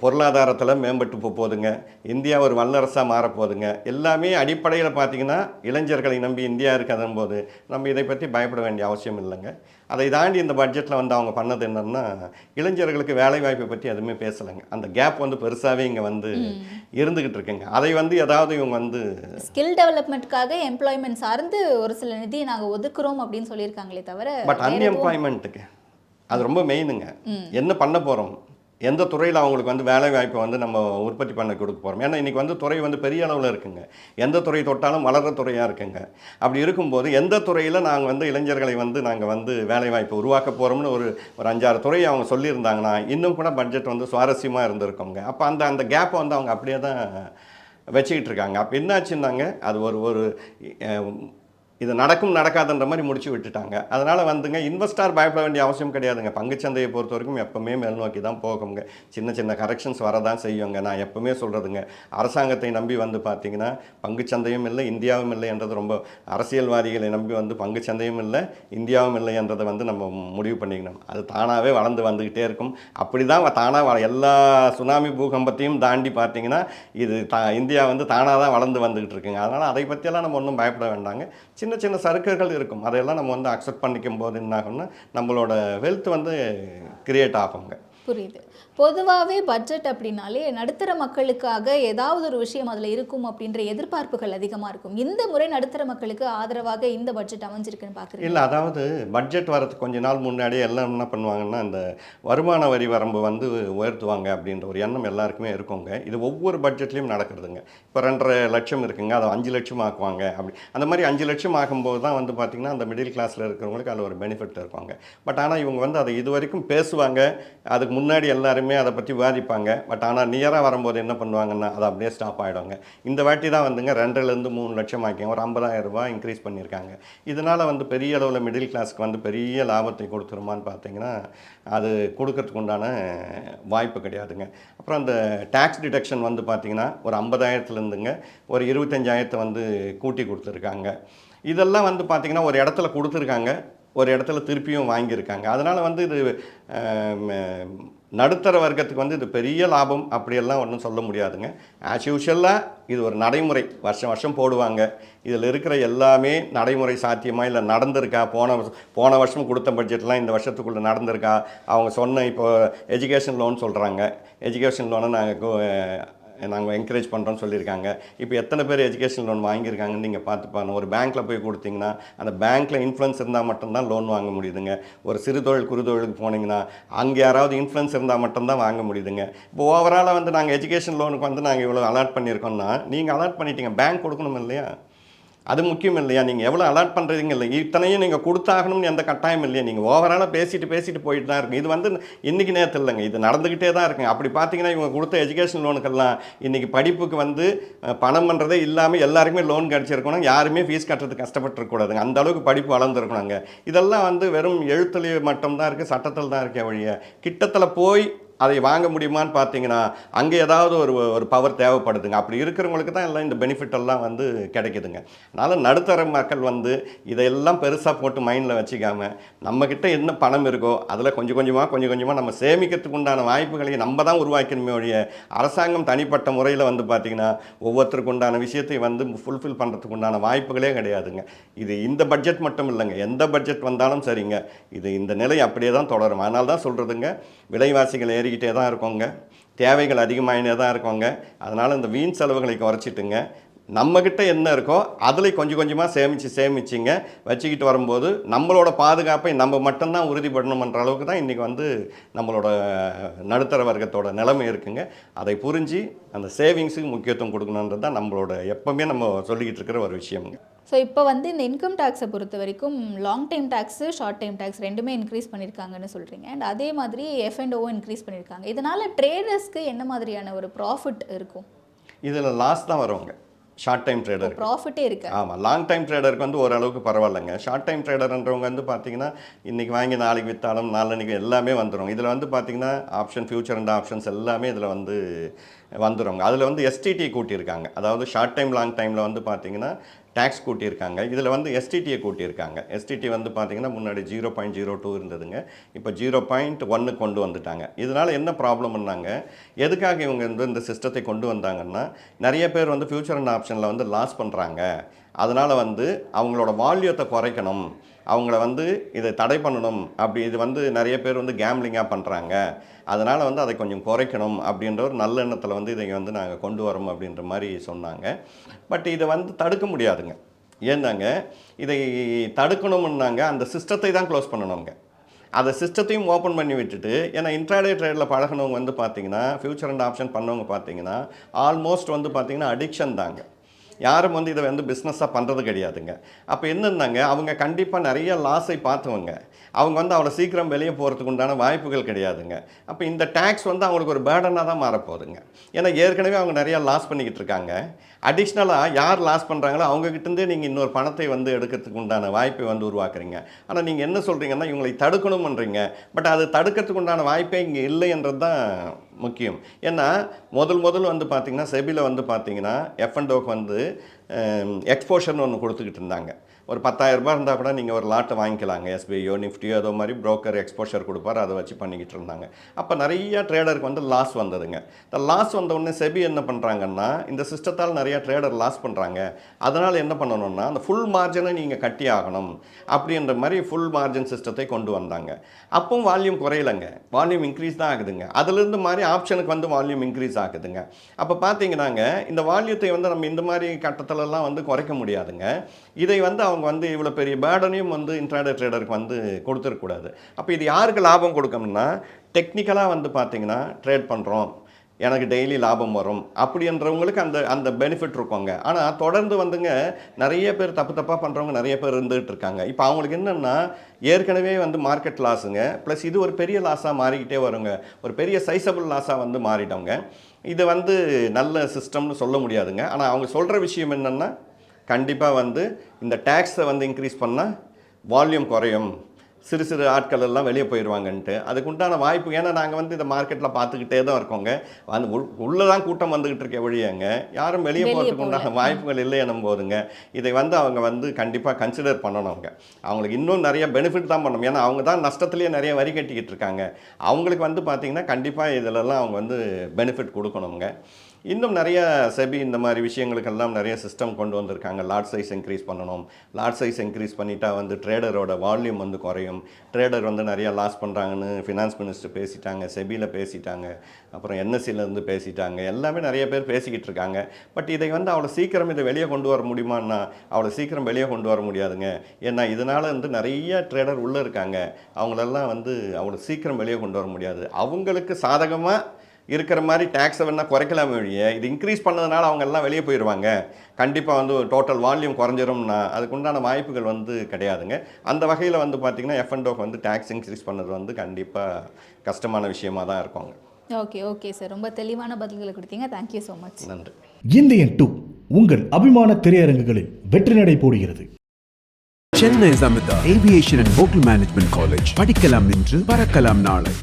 பொருளாதாரத்தில் மேம்பட்டு போகுதுங்க. இந்தியா ஒரு வல்லரசாக மாறப்போகுதுங்க எல்லாமே அடிப்படையில் பார்த்தீங்கன்னா இளைஞர்களை நம்பி இந்தியா இருக்கதன் போது நம்ம இதை பற்றி பயப்பட வேண்டிய அவசியம் இல்லைங்க. அதை தாண்டி இந்த பட்ஜெட்டில் வந்து அவங்க பண்ணது என்னன்னா இளைஞர்களுக்கு வேலை வாய்ப்பை பற்றி எதுவுமே பேசலைங்க. அந்த கேப் வந்து பெருசாகவே இங்கே வந்து இருந்துக்கிட்டு இருக்குங்க. அதை வந்து ஏதாவது இவங்க வந்து ஸ்கில் டெவலப்மெண்ட்காக எம்ப்ளாய்மெண்ட் சார்ந்து ஒரு சில நிதி நாங்க ஒதுக்குறோம் அப்படின்னு சொல்லியிருக்காங்களே தவிர பட் அன்எம்ப்ளாய்மெண்ட்டுக்கு அது ரொம்ப மெயினுங்க என்ன பண்ண போகிறோம் எந்த துறையில் அவங்களுக்கு வந்து வேலை வாய்ப்பை வந்து நம்ம உற்பத்தி பண்ண கொடுக்க போகிறோம் ஏன்னா இன்றைக்கி வந்து துறை வந்து பெரிய அளவில் இருக்குங்க. எந்த துறை தொட்டாலும் வளர்கிற துறையாக இருக்குங்க. அப்படி இருக்கும்போது எந்த துறையில் நாங்கள் வந்து இளைஞர்களை வந்து நாங்கள் வந்து வேலை வாய்ப்பை உருவாக்க போகிறோம்னு ஒரு ஒரு அஞ்சாறு துறையை அவங்க சொல்லியிருந்தாங்கன்னா இன்னும் கூட பட்ஜெட் வந்து சுவாரஸ்யமாக இருந்திருக்குங்க. அப்போ அந்த அந்த கேப்பை வந்து அவங்க அப்படியே தான் வச்சுக்கிட்டு இருக்காங்க. அப்போ என்னாச்சுன்னாங்க அது ஒரு ஒரு இது நடக்கும் நடக்காதுன்ற மாதிரி முடிச்சு விட்டுட்டாங்க. அதனால் வந்துங்க இன்வெஸ்டார் பயப்பட வேண்டிய அவசியம் கிடையாதுங்க. பங்குச்சந்தையை பொறுத்த வரைக்கும் எப்பவுமே மேல் நோக்கி தான் போகுங்க. சின்ன சின்ன கரெக்ஷன்ஸ் வரதான் செய்யுங்க. நான் எப்பவுமே சொல்கிறதுங்க அரசாங்கத்தை நம்பி வந்து பார்த்தீங்கன்னா பங்குச்சந்தையும் இல்லை இந்தியாவும் இல்லை என்றது ரொம்ப அரசியல்வாதிகளை நம்பி வந்து பங்குச்சந்தையும் இல்லை இந்தியாவும் இல்லை என்றதை வந்து நம்ம முடிவு பண்ணிக்கணும். அது தானாகவே வளர்ந்து வந்துக்கிட்டே இருக்கும். அப்படி தான் தானாக எல்லா சுனாமி பூகம்பத்தையும் தாண்டி பார்த்தீங்கன்னா இது தா இந்தியா வந்து தானாக தான் வளர்ந்து வந்துக்கிட்டு இருக்குங்க. அதனால் அதை பற்றியெல்லாம் நம்ம ஒன்றும் பயப்பட வேண்டாங்க. சின்ன சின்ன சின்ன சறுக்குகள் இருக்கும். அதையெல்லாம் நம்ம வந்து அக்செப்ட் பண்ணிக்கும் போது என்ன ஆகும்னா நம்மளோட வெல்த் வந்து கிரியேட் ஆகுங்க. புரியுது. பொதுவாகவே பட்ஜெட் அப்படின்னாலே நடுத்தர மக்களுக்காக ஏதாவது ஒரு விஷயம் அதில் இருக்கும் அப்படின்ற எதிர்பார்ப்புகள் அதிகமாக இருக்கும். இந்த முறை நடுத்தர மக்களுக்கு ஆதரவாக இந்த பட்ஜெட் அமைஞ்சிருக்குன்னு பார்க்குறேன் இல்லை அதாவது பட்ஜெட் வரதுக்கு கொஞ்ச நாள் முன்னாடியே எல்லாம் என்ன பண்ணுவாங்கன்னா இந்த வருமான வரி வரம்பு வந்து உயர்த்துவாங்க அப்படின்ற ஒரு எண்ணம் எல்லாருக்குமே இருக்குங்க. இது ஒவ்வொரு பட்ஜெட்லேயும் நடக்கிறதுங்க. இப்போ ரெண்டரை லட்சம் இருக்குங்க அதை அஞ்சு லட்சம் ஆக்குவாங்க அப்படி. அந்த மாதிரி அஞ்சு லட்சம் ஆகும்போது தான் வந்து பார்த்திங்கன்னா அந்த மிடில் கிளாஸில் இருக்கிறவங்களுக்கு அதில் ஒரு பெனிஃபிட் இருக்குவாங்க பட் ஆனால் இவங்க வந்து அதை இது வரைக்கும் பேசுவாங்க. அதுக்கு முன்னாடி எல்லாருமே அதை பற்றி விவாதிப்பாங்க. பட் ஆனால் நியராக வரும்போது என்ன பண்ணுவாங்கன்னா அது அப்படியே ஸ்டாப் ஆகிடுவாங்க இந்த வாட்டி தான் வந்துங்க ரெண்டுலேருந்து மூணு லட்சம் ஆக்கிங்க ஒரு ஐம்பதாயிரம் ரூபாய் இன்க்ரீஸ் பண்ணியிருக்காங்க. இதனால் வந்து பெரிய அளவில் மிடில் கிளாஸ்க்கு வந்து பெரிய லாபத்தை கொடுத்துருமான்னு பார்த்தீங்கன்னா அது கொடுக்கறதுக்கு உண்டான வாய்ப்பு கிடையாதுங்க. அப்புறம் அந்த டேக்ஸ் டிடக்ஷன் வந்து பார்த்திங்கன்னா ஒரு ஐம்பதாயிரத்துலேருந்துங்க ஒரு இருபத்தஞ்சாயிரத்தை வந்து கூட்டி கொடுத்துருக்காங்க. இதெல்லாம் வந்து பார்த்திங்கன்னா ஒரு இடத்துல கொடுத்துருக்காங்க ஒரு இடத்துல திருப்பியும் வாங்கியிருக்காங்க. அதனால் வந்து இது நடுத்தர வர்க்கத்துக்கு வந்து இது பெரிய லாபம் அப்படியெல்லாம் ஒன்றும் சொல்ல முடியாதுங்க. ஆஸ் யூஷுவலாக இது ஒரு நடைமுறை. வருஷம் வருஷம் போடுவாங்க. இதில் இருக்கிற எல்லாமே நடைமுறை சாத்தியமாக இல்லை நடந்திருக்கா? போன வருஷம் போன வருஷம் கொடுத்த பட்ஜெட்லாம் இந்த வருஷத்துக்குள்ளே நடந்திருக்கா? அவங்க சொன்ன இப்போ எஜுகேஷன் லோன் சொல்கிறாங்க எஜுகேஷன் லோனை நாங்கள் நாங்கள் என்கரேஜ் பண்ணுறோம்னு சொல்லியிருக்காங்க. இப்போ எத்தனை பேர் எஜுகேஷன் லோன் வாங்கியிருக்காங்கன்னு நீங்கள் பார்த்துப்பாங்க ஒரு பேங்க்கில் போய் கொடுத்தீங்கன்னா அந்த பேங்க்கில் இன்ஃப்ளூன்ஸ் இருந்தால் மட்டும்தான் லோன் வாங்க முடியுதுங்க. ஒரு சிறு தொழில் குறு தொழிலுக்கு போனீங்கன்னா அங்கே யாராவது இன்ஃப்ளூன்ஸ் இருந்தால் மட்டும்தான் வாங்க முடியுதுங்க. இப்போ ஓவராலாக வந்து நாங்கள் எஜுகேஷன் லோனுக்கு வந்து நாங்கள் இவ்வளோ அலாட் பண்ணியிருக்கோம்னா நீங்கள் அலாட் பண்ணிட்டீங்க. பேங்க் கொடுக்கணும் இல்லையா? அது முக்கியம் இல்லையா? நீங்கள் எவ்வளோ அலாட் பண்ணுறீங்க இல்லை இத்தனையும் நீங்கள் கொடுத்தாகணும்னு எந்த கட்டாயம் இல்லையா? நீங்கள் ஓவராலாக பேசிட்டு பேசிட்டு போயிட்டு தான் இருக்கும் இது வந்து இன்றைக்கி நேரத்தில் இல்லைங்க. இது நடந்துக்கிட்டே தான் இருக்குங்க. அப்படி பார்த்தீங்கன்னா இவங்க கொடுத்த எஜுகேஷன் லோனுக்கெல்லாம் இன்றைக்கி படிப்புக்கு வந்து பணம் பண்ணுறதே இல்லாமல் எல்லாருக்குமே லோன் கிடச்சிருக்கணும். யாருமே ஃபீஸ் கட்டுறதுக்கு கஷ்டப்பட்டுருக்கூடாதுங்க அந்த அளவுக்கு படிப்பு வளர்ந்துருக்கணுங்க. இதெல்லாம் வந்து வெறும் எழுத்துலேயே மட்டும்தான் இருக்குது சட்டத்தில் தான் இருக்கே வழிய கிட்டத்தில் போய் அதை வாங்க முடியுமான்னு பார்த்தீங்கன்னா அங்கே ஏதாவது ஒரு ஒரு பவர் தேவைப்படுதுங்க. அப்படி இருக்கிறவங்களுக்கு தான் எல்லாம் இந்த பெனிஃபிட் எல்லாம் வந்து கிடைக்குதுங்க. அதனால் நடுத்தர மக்கள் வந்து இதையெல்லாம் பெருசாக போட்டு மைண்டில் வச்சுக்காம நம்மக்கிட்ட என்ன பணம் இருக்கோ அதில் கொஞ்சம் கொஞ்சமாக கொஞ்சம் கொஞ்சமாக நம்ம சேமிக்கிறதுக்கு உண்டான வாய்ப்புகளை நம்ம தான் உருவாக்கணுமே ஒழிய அரசாங்கம் தனிப்பட்ட முறையில் வந்து பார்த்திங்கன்னா ஒவ்வொருத்தருக்கு உண்டான விஷயத்தை வந்து ஃபுல்ஃபில் பண்ணுறதுக்கு உண்டான வாய்ப்புகளே கிடையாதுங்க. இது இந்த பட்ஜெட் மட்டும் இல்லைங்க. எந்த பட்ஜெட் வந்தாலும் சரிங்க. இது இந்த நிலை அப்படியே தான் தொடரும். அதனால தான் சொல்கிறதுங்க விலைவாசிகள் ஏறி கூடிக்கிட்டே தான் இருக்கோங்க. தேவைகள் அதிகமாகினே தான் இருக்கோங்க. அதனால் இந்த வீண் செலவுகளை குறைச்சிட்டுங்க. நம்மக்கிட்ட என்ன இருக்கோ அதில் கொஞ்சம் கொஞ்சமாக சேமித்து சேமிச்சிங்க. வச்சுக்கிட்டு வரும்போது நம்மளோட பாதுகாப்பை நம்ம மட்டும்தான் உறுதிப்படணுமன்ற அளவுக்கு தான் இன்றைக்கி வந்து நம்மளோட நடுத்தர வர்க்கத்தோட நிலைமை இருக்குங்க. அதை புரிஞ்சு அந்த சேவிங்ஸுக்கு முக்கியத்துவம் கொடுக்கணுன்றது தான் நம்மளோட எப்போவுமே நம்ம சொல்லிக்கிட்டு இருக்கிற ஒரு விஷயம்ங்க. ஸோ இப்போ வந்து இந்த இன்கம் டேக்ஸை பொறுத்த வரைக்கும் long time tax short time tax ரெண்டுமே இன்க்ரீஸ் பண்ணியிருக்காங்கன்னு சொல்கிறீங்க அண்ட் அதே மாதிரி எஃப்என்ஓவும் இன்க்ரீஸ் பண்ணியிருக்காங்க இதனால் ட்ரேடர்ஸ்க்கு என்ன மாதிரியான ஒரு ப்ராஃபிட் இருக்கும்? இதில் லாஸ் தான் வருவாங்க. ஷார்ட் டைம் ட்ரேடர் ப்ராஃபிட்டே இருக்கு. ஆமாம் லாங் டைம் ட்ரேடருக்கு வந்து ஓரளவுக்கு பரவாயில்லைங்க. ஷார்ட் டைம் ட்ரேடர்ன்றவங்க வந்து பார்த்தீங்கன்னா இன்றைக்கி வாங்கி நாளைக்கு விற்றாலும் நாளன்னைக்கு எல்லாமே வந்துடும் இதில் வந்து பார்த்தீங்கன்னா ஆப்ஷன் ஃபியூச்சர் அண்ட் ஆப்ஷன்ஸ் எல்லாமே இதில் வந்து வந்துடுங்க அதில் வந்து எஸ்டிடி கூட்டியிருக்காங்க. அதாவது ஷார்ட் டைம் லாங் டைமில் வந்து பார்த்தீங்கன்னா டேக்ஸ் கூட்டியிருக்காங்க. இதில் வந்து எஸ்டிடியை கூட்டியிருக்காங்க. எஸ்டிடி வந்து பார்த்தீங்கன்னா முன்னாடி ஜீரோ பாயிண்ட் ஜீரோ டூ இருந்ததுங்க. இப்போ ஜீரோ பாயிண்ட் ஒன்று கொண்டு வந்துட்டாங்க. இதனால் என்ன ப்ராப்ளம்னாங்க எதுக்காக இவங்க வந்து இந்த சிஸ்டத்தை கொண்டு வந்தாங்கன்னா நிறைய பேர் வந்து ஃபியூச்சர் அண்ட் ஆப்ஷனில் வந்து லாஸ் பண்ணுறாங்க அதனால் வந்து அவங்களோட வால்யூத்தை குறைக்கணும். அவங்கள வந்து இதை தடை பண்ணணும். அப்படி இது வந்து நிறைய பேர் வந்து கேம்லிங்காக பண்ணுறாங்க அதனால் வந்து அதை கொஞ்சம் குறைக்கணும் அப்படின்ற ஒரு நல்ல எண்ணத்தில் வந்து இதை வந்து நாங்கள் கொண்டு வரோம் அப்படின்ற மாதிரி சொன்னாங்க. பட் இதை வந்து தடுக்க முடியாதுங்க. ஏந்தாங்க இதை தடுக்கணும்னாங்க அந்த சிஸ்டத்தை தான் க்ளோஸ் பண்ணணுங்க அந்த சிஸ்டத்தையும் ஓப்பன் பண்ணி விட்டுட்டு ஏன்னா இன்ட்ராடே ட்ரேடில் பழகினவங்க வந்து பார்த்தீங்கன்னா ஃபியூச்சர் அண்ட் ஆப்ஷன் பண்ணவங்க பார்த்தீங்கன்னா ஆல்மோஸ்ட் வந்து பார்த்தீங்கன்னா அடிக்ஷன் தாங்க. யாரும் வந்து இதை வந்து பிஸ்னஸாக பண்ணுறது கிடையாதுங்க. அப்போ என்னென்னாங்க அவங்க கண்டிப்பாக நிறைய லாஸை பார்த்தவங்க. அவங்க வந்து அவ்வளோ சீக்கிரம் வெளியே போகிறதுக்கு உண்டான வாய்ப்புகள் கிடையாதுங்க. அப்போ இந்த டேக்ஸ் வந்து அவங்களுக்கு ஒரு பேர்டனாக தான் மாறப்போகுதுங்க. ஏன்னா ஏற்கனவே அவங்க நிறையா லாஸ் பண்ணிக்கிட்டு இருக்காங்க. அடிஷ்னலாக யார் லாஸ் பண்ணுறாங்களோ அவங்ககிட்டருந்தே நீங்கள் இன்னொரு பணத்தை வந்து எடுக்கிறதுக்கு உண்டான வாய்ப்பை வந்து உருவாக்குறீங்க. ஆனால் நீங்கள் என்ன சொல்கிறீங்கன்னா இவங்களை தடுக்கணும்ன்றீங்க. பட் அது தடுக்கிறதுக்கு உண்டான வாய்ப்பே இங்கே இல்லைன்றது தான் முக்கியம். ஏன்னா முதல் முதல் வந்து பார்த்திங்கன்னா செபியில் வந்து பார்த்தீங்கன்னா எஃப்என்டோக்கு வந்து எக்ஸ்போஷர்னு ஒன்று கொடுத்துக்கிட்டு இருந்தாங்க. ஒரு 10000 ரூபாய் இருந்தால் கூட நீங்கள் ஒரு லாட்டை வாங்கிக்கலாங்க எஸ்பிஐயோ நிஃப்டியோ அதோ மாதிரி புரோக்கர் எக்ஸ்போஷர் கொடுப்பார் அதை வச்சு பண்ணிக்கிட்டு இருந்தாங்க. அப்போ நிறைய ட்ரேடருக்கு வந்து லாஸ் வந்ததுங்க. இந்த லாஸ் வந்தவுடனே செபி என்ன பண்ணுறாங்கன்னா இந்த சிஸ்டத்தால் நிறையா ட்ரேடர் லாஸ் பண்ணுறாங்க அதனால் என்ன பண்ணணும்னா அந்த ஃபுல் மார்ஜினை நீங்கள் கட்டி ஆகணும் அப்படின்ற மாதிரி ஃபுல் மார்ஜின் சிஸ்டத்தை கொண்டு வந்தாங்க. அப்பவும் வால்யூம் குறையலைங்க. வால்யூம் இன்க்ரீஸ் தான் ஆகுதுங்க. அதுலேருந்து மாதிரி ஆப்ஷனுக்கு வந்து வால்யூம் இன்க்ரீஸ் ஆகுதுங்க. அப்போ பார்த்தீங்கன்னாங்க இந்த வால்யூத்தை வந்து நம்ம இந்த மாதிரி கட்டத்திலலாம் வந்து குறைக்க முடியாதுங்க. இதை வந்து அவங்க வந்து இவ்வளோ பெரிய பேர்டனையும் வந்து இன்ட்ராடே ட்ரேடருக்கு வந்து கொடுத்துருக்கூடாது அப்போ இது யாருக்கு லாபம் கொடுக்கணும்னா டெக்னிக்கலாக வந்து பார்த்தீங்கன்னா ட்ரேட் பண்ணுறோம் எனக்கு டெய்லி லாபம் வரும். அப்படின்றவங்களுக்கு அந்த அந்த பெனிஃபிட் இருக்குங்க. ஆனால் தொடர்ந்து வந்துங்க நிறைய பேர் தப்பு தப்பாக பண்ணுறவங்க நிறைய பேர் இருந்துகிட்டு இருக்காங்க. இப்போ அவங்களுக்கு என்னென்னா ஏற்கனவே வந்து மார்க்கெட் லாஸுங்க ப்ளஸ் இது ஒரு பெரிய லாஸாக மாறிக்கிட்டே வருங்க. ஒரு பெரிய சைஸபிள் லாஸாக வந்து மாறிட்டவங்க. இது வந்து நல்ல சிஸ்டம்னு சொல்ல முடியாதுங்க. ஆனால் அவங்க சொல்கிற விஷயம் என்னென்னா கண்டிப்பாக வந்து இந்த டேக்ஸை வந்து இன்க்ரீஸ் பண்ணால் வால்யூம் குறையும். சிறு சிறு ஆட்கள் எல்லாம் வெளியே போயிடுவாங்கன்ட்டு அதுக்கு உண்டான வாய்ப்பு ஏன்னா நாங்கள் வந்து இந்த மார்க்கெட்டில் பார்த்துக்கிட்டே தான் இருக்கோங்க. அந்த உள் உள்ளே தான் கூட்டம் வந்துக்கிட்டு இருக்க வழியாங்க யாரும் வெளியே போகிறதுக்கு. உண்டான வாய்ப்புகள் இல்லை எனும் போதுங்க இதை வந்து அவங்க வந்து கண்டிப்பாக கன்சிடர் பண்ணணும் அவங்க. அவங்களுக்கு இன்னும் நிறைய பெனிஃபிட் தான் பண்ணணும். ஏன்னா அவங்க தான் நஷ்டத்துலேயே நிறைய வரி கட்டிக்கிட்டு இருக்காங்க. அவங்களுக்கு வந்து பார்த்திங்கன்னா கண்டிப்பாக இதிலெல்லாம் அவங்க வந்து பெனிஃபிட் கொடுக்கணுங்க. இன்னும் நிறைய செபி இந்த மாதிரி விஷயங்களுக்கெல்லாம் நிறைய சிஸ்டம் கொண்டு வந்திருக்காங்க. லாட் சைஸ் இன்க்ரீஸ் பண்ணணும். லாட் சைஸ் இன்க்ரீஸ் பண்ணிட்டா வந்து ட்ரேடரோட வால்யூம் வந்து குறையும். ட்ரேடர் வந்து நிறைய லாஸ் பண்ணுறாங்கன்னு ஃபினான்ஸ் மினிஸ்டர் பேசிட்டாங்க செபியில் பேசிட்டாங்க. அப்புறம் என்எஸ்சிலேருந்து பேசிட்டாங்க. எல்லாமே நிறைய பேர் பேசிக்கிட்டு இருக்காங்க. பட் இதை வந்து அவ்வளோ சீக்கிரம் இதை வெளியே கொண்டு வர முடியுமான்னா அவ்வளோ சீக்கிரம் வெளியே கொண்டு வர முடியாதுங்க. ஏன்னா இதனால் வந்து நிறைய ட்ரேடர் உள்ளே இருக்காங்க. அவங்களெல்லாம் வந்து அவ்வளோ சீக்கிரம் வெளியே கொண்டு வர முடியாது. அவங்களுக்கு சாதகமாக இருக்கிற மாதிரி டேக்ஸை வேணால் குறைக்கலாமே வழிய இது இன்க்ரீஸ் பண்ணதுனால அவங்க எல்லாம் வெளியே போயிடுவாங்க கண்டிப்பாக வந்து டோட்டல் வால்யூம் குறைஞ்சிரும்னா அதுக்கு உண்டான வாய்ப்புகள் வந்து கிடையாதுங்க. அந்த வகையில் வந்து பார்த்திங்கன்னா எஃப்என்டோக்கு வந்து டேக்ஸ் இன்க்ரீஸ் பண்ணது வந்து கண்டிப்பாக கஷ்டமான விஷயமா தான் இருக்குங்க. ஓகே ஓகே சார் ரொம்ப தெளிவான பதில்களை கொடுத்தீங்க. தேங்க்யூ ஸோ மச் நன்றி. இந்தியன் டூ உங்கள் அபிமான திரையரங்குகளில் வெற்றி நடை போடுகிறது. Chennai Samitha aviation and hotel management college படிக்கலாம் இன்று பறக்கலாம் நாளை.